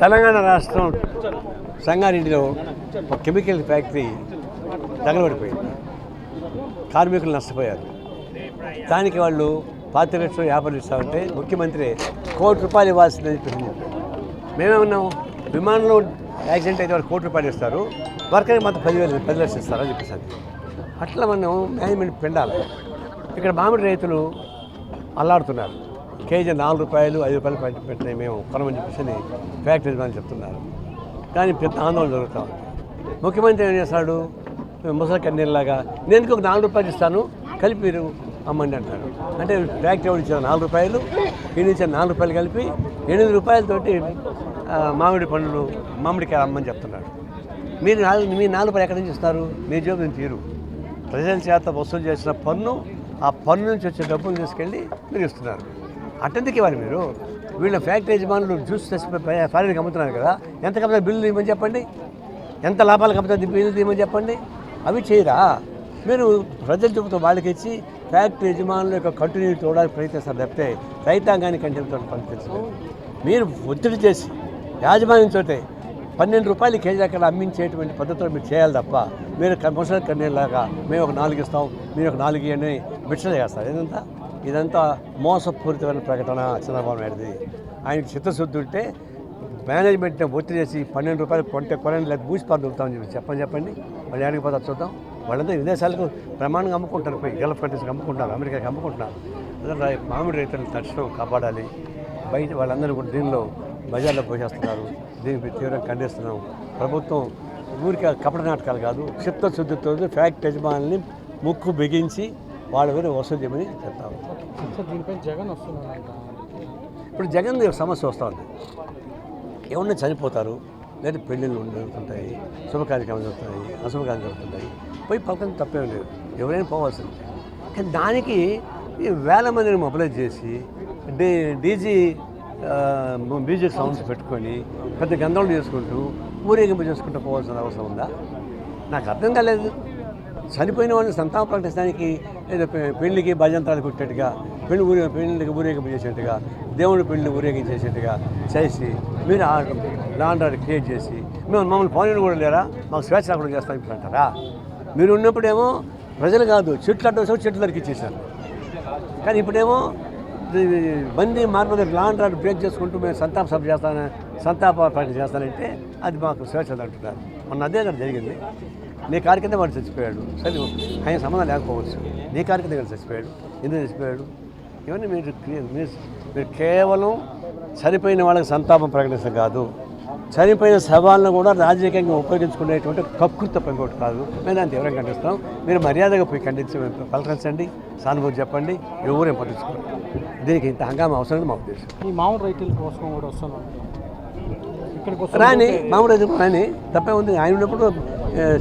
తెలంగాణ రాష్ట్రం సంగారెడ్డిలో ఒక కెమికల్ ఫ్యాక్టరీ తగలబడిపోయింది. కార్మికులు నష్టపోయారు. దానికి వాళ్ళు పాతి లక్షలు యాభై ఇస్తామంటే ముఖ్యమంత్రి కోటి రూపాయలు ఇవ్వాల్సిందని చెప్పింది మేమేమన్నాం విమానంలో యాక్సిడెంట్ అయితే వాళ్ళు కోటి రూపాయలు ఇస్తారు. వర్కర్కి మాత్రం పదివేలు పది లక్షలు ఇస్తారని చెప్పేసి అట్లా మనం మేనేజ్మెంట్ పెండాలి. ఇక్కడ మామిడి రైతులు అల్లాడుతున్నారు. కేజీ నాలుగు రూపాయలు ఐదు రూపాయలు పెట్టి పెట్టినాయి మేము కొనమని చెప్పేసి ఫ్యాక్టరీ యజమాని చెప్తున్నారు. కానీ పెద్ద ఆందోళన జరుగుతూ ఉంది. ముఖ్యమంత్రి ఏం చేస్తాడు ముసలి కన్నీళ్ళలాగా నేను ఒక నాలుగు రూపాయలు ఇస్తాను? కలిపి మీరు అమ్మండి అంటారు అంటే ఫ్యాక్టరీ ఎవరు ఇచ్చారు నాలుగు రూపాయలు ఈ నుంచి నాలుగు రూపాయలు కలిపి ఎనిమిది రూపాయలతోటి మామిడి పండ్లు మామిడికాయ అమ్మని చెప్తున్నాడు. మీరు నాలుగు మీ నాలుగు రూపాయలు ఎక్కడి నుంచి ఇస్తారు? మీ జోబు తీరు. ప్రజల చేత వసూలు చేసిన పన్ను ఆ పన్ను నుంచి వచ్చే డబ్బులు తీసుకెళ్ళి మీరు ఇస్తున్నారు. అట్టెందుకు ఇవ్వాలి మీరు? వీళ్ళ ఫ్యాక్టరీ యజమానులు జ్యూస్ తెచ్చి ఫారిన్కి అమ్ముతున్నారు కదా. ఎంత కమ్ముతారు బిల్లు తీయమని చెప్పండి? ఎంత లాభాలు కమ్ముతుంది బిల్లు తీయమని చెప్పండి? అవి చేయరా? మీరు ప్రజల చూపుతో వాళ్ళకి ఇచ్చి ఫ్యాక్టరీ యజమానుల యొక్క కంటిన్యూ చూడడానికి ప్రయత్నిస్తారు తప్పితే రైతాంగానికి కంటిన్యూ పనిపించలేదు మీరు ఒత్తిడి చేసి యాజమాన్యం చోటే పన్నెండు రూపాయలు కేజీ అక్కడ అమ్మించేటువంటి పద్ధతిలో మీరు చేయాలి తప్ప మీరు ముసలి కన్నీలాగా మేము ఒక నాలుగు ఇస్తాం మీరు ఒక నాలుగు ఇవ్వండి బిడ్డలు చేస్తారు. ఏదంతా ఇదంతా మోసపూరితమైన ప్రకటన చంద్రబాబు నాయుడుది. ఆయనకి చిత్తశుద్ధి ఉంటే మేనేజ్మెంట్ని ఒత్తిడి చేసి పన్నెండు రూపాయలు కొంటే కొనండి లేదా బూసిపాలు దొరుకుతామని చెప్పి చెప్పని చెప్పండి. వాళ్ళు ఏడికి పోతారు చూద్దాం. వాళ్ళంతా విదేశాలకు ప్రమాణంగా అమ్ముకుంటారు. పోయి గల్ఫ్ కంట్రీస్కి అమ్ముకుంటారు అమెరికాకి అమ్ముకుంటున్నారు. అదే మామిడి రైతులను తక్షణం కాపాడాలి. బయట వాళ్ళందరూ కూడా దీనిలో బజార్లో పోసేస్తున్నారు. దీనికి తీవ్రంగా ఖండిస్తున్నాం. ప్రభుత్వం ఊరికి కపట నాటకాలు కాదు చిత్తశుద్ధితో ఫ్యాక్ట్ యజమానుల్ని ముక్కు బిగించి వాళ్ళ మీద వసూలు చేయమని చెప్తాము. జగన్ ఇప్పుడు జగన్ సమస్య వస్తుంది. ఎవరన్నా చనిపోతారు? లేదా పెళ్ళిళ్ళు జరుగుతుంటాయి శుభ కార్యక్రమాలు జరుగుతాయి అశుభ కార్యక్రమాలు జరుగుతుంటాయి. పోయి పక్కన తప్పేం లేదు. ఎవరైనా పోవాల్సింది. కానీ దానికి ఈ వేల మందిని మొబిలైజ్ చేసి డీ డీజీ మ్యూజిక్ సౌండ్స్ పెట్టుకొని పెద్ద గంధంలో చేసుకుంటూ ఊరేగింపు చేసుకుంటూ పోవాల్సిన అవసరం ఉందా? నాకు అర్థం కాలేదు. చనిపోయిన వాళ్ళని సంతాప ప్రకటించడానికి ఏదో పెళ్ళికి భజంతాలు కొట్టేట్టుగా పెళ్ళి ఊరే పెళ్ళికి ఊరేగింపు చేసేట్టుగా దేవుడి పెళ్ళి ఊరేగించేసేట్టుగా చేసి మీరు ఆ లాండ్రాన్ని క్రియేట్ చేసి మేము మమ్మల్ని పౌరులు కూడా లేరా? మాకు స్వేచ్ఛ కూడా చేస్తాం ఇప్పుడు అంటారా? మీరు ఉన్నప్పుడేమో ప్రజలు కాదు చెట్లు అడ్డు చెట్లు దొరికిచ్చేసారు కానీ ఇప్పుడేమో బందీ మార్పు లాండ్ బ్రేక్ చేసుకుంటూ మేము సంతాప సభ చేస్తాను సంతాప ప్రకటన చేస్తానంటే అది మాకు స్వేచ్ఛ అంటున్నారు. మొన్న అదే జరిగింది. నీ కారు కింద వాడు చచ్చిపోయాడు. సరే ఆయన సంబంధం లేకపోవచ్చు. నీ కారు కింద చచ్చిపోయాడు. ఎందుకు చచ్చిపోయాడు? ఇవన్నీ మీరు మీరు కేవలం చనిపోయిన వాళ్ళకి సంతాపం ప్రకటించడం కాదు. చనిపోయిన శవాలను కూడా రాజకీయంగా ఉపయోగించుకునేటువంటి కకృత ఇంకోటి కాదు. మేము దాన్ని తీవ్రంగా ఖండిస్తాం. మీరు మర్యాదగా పోయి ఖండించి పలకరించండి. సానుభూతి చెప్పండి. ఎవరేం పట్టించుకోరు. దీనికి ఇంత హంగామా అవసరం మా ఉద్దేశం. ఈ మామూలు రైతుల కోసం కూడా వస్తున్నాం. రాని మామూలు రైతు రాని తప్పే ఉంది. ఆయన ఉన్నప్పుడు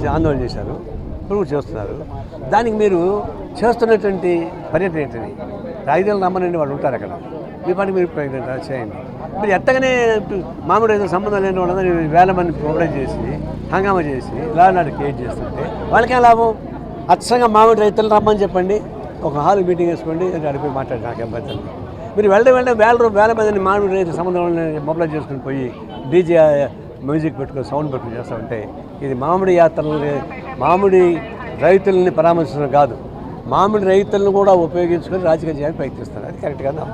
ఆందోళన చేశారు. ఇప్పుడు చేస్తున్నారు. దానికి మీరు చేస్తున్నటువంటి పర్యటన ఏంటని రాజధాని రమ్మనండి వాళ్ళు ఉంటారు అక్కడ. మీ పని మీరు ప్రయత్నం చేయండి. మీరు ఎత్తగానే మామూలు రైతులకు సంబంధం లేని వాళ్ళందరూ వేల మంది ప్రోగ్రామ్ చేసి హంగామా చేసి లానాడు క్రియేట్ చేస్తుంటే వాళ్ళకేం లాభం? అచ్చంగా మామిడి రైతులు రమ్మని చెప్పండి. ఒక హాల్ మీటింగ్ వేసుకోండి అడిపోయి మాట్లాడి నాకు ఇబ్బంది మీరు వెళ్ళడం వెళ్ళడం వేల రూ- వేల మందిని మామిడి రైతు సంబంధం మొబైల్ చేసుకుని పోయి డీజే మ్యూజిక్ పెట్టుకుని సౌండ్ పెట్టుకుని చేస్తూ ఉంటే ఇది మామిడి యాత్రలు మామిడి రైతుల్ని పరామర్శించడం కాదు. మామిడి రైతులను కూడా ఉపయోగించుకొని రాజకీయ చేయడానికి ప్రయత్నిస్తారు అది కరెక్ట్గా నా